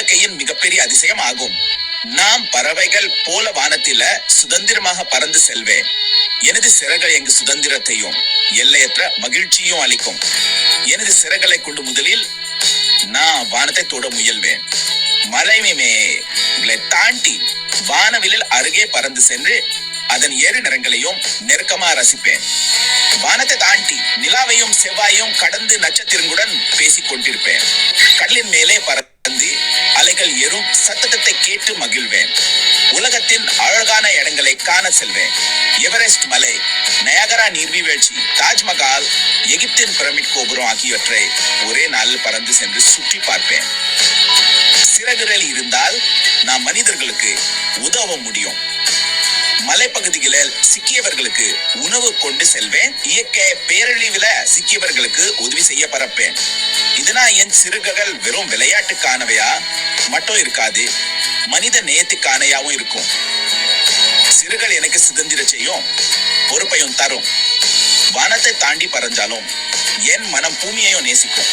வாழ்க்கையின் மிகப்பெரிய அதிசயம் ஆகும் நாம் பறவைகள் போல வானத்தில சுதந்திரமாக பறந்து செல்வேன். எனது சிறகள் எங்கு சுதந்திரத்தையும் எல்லையற்ற மகிழ்ச்சியும் அளிக்கும். எனது சிறகளை கொண்டு முதலில் நான் வானத்தை தொட முயல்வேன். மலைமைகளை தாண்டி வானவிலில் அருகே பறந்து சென்று அதன் ஏறு நிறங்களையும் நெருக்கமா ரசிப்பேன். வானத்தை தாண்டி நிலாவையும் செவ்வாயும் கடந்து நட்சத்திரங்களுடன் பேசிக் கொண்டிருப்பேன் கடலின் மேலே சத்தத்தை கேட்டு மகிழ்வேன். உலகத்தின் அழகான இடங்களை காண செல்வேன். எவரெஸ்ட் மலை நயகரா நீர்வீழ்ச்சி தாஜ்மஹால் எகிப்தின் பிரமிட் கோபுரம் ஆகியவற்றை ஒரே நாளில் பறந்து சென்று சுற்றி பார்ப்பேன். சிறகுரல் இருந்தால் நாம் மனிதர்களுக்கு உதவ முடியும். மலைப்பகுதிகளில் சிக்கியவர்களுக்கு உணவு கொண்டு செல்வேன். இயற்கை பேரழிவுல சிக்கியவர்களுக்கு உதவி செய்ய பரப்பேன். இதனா என் சிறுககள் வெறும் விளையாட்டுக்கானவையா? மட்டும் இருக்காது மனித நேயத்துக்கானையாவும் இருக்கும். சிறுகள் எனக்கு சுதந்திர செய்யும் பொறுப்பையும் தரும். வானத்தை தாண்டி பறஞ்சாலும் என் மனம் பூமியையும் நேசிக்கும்.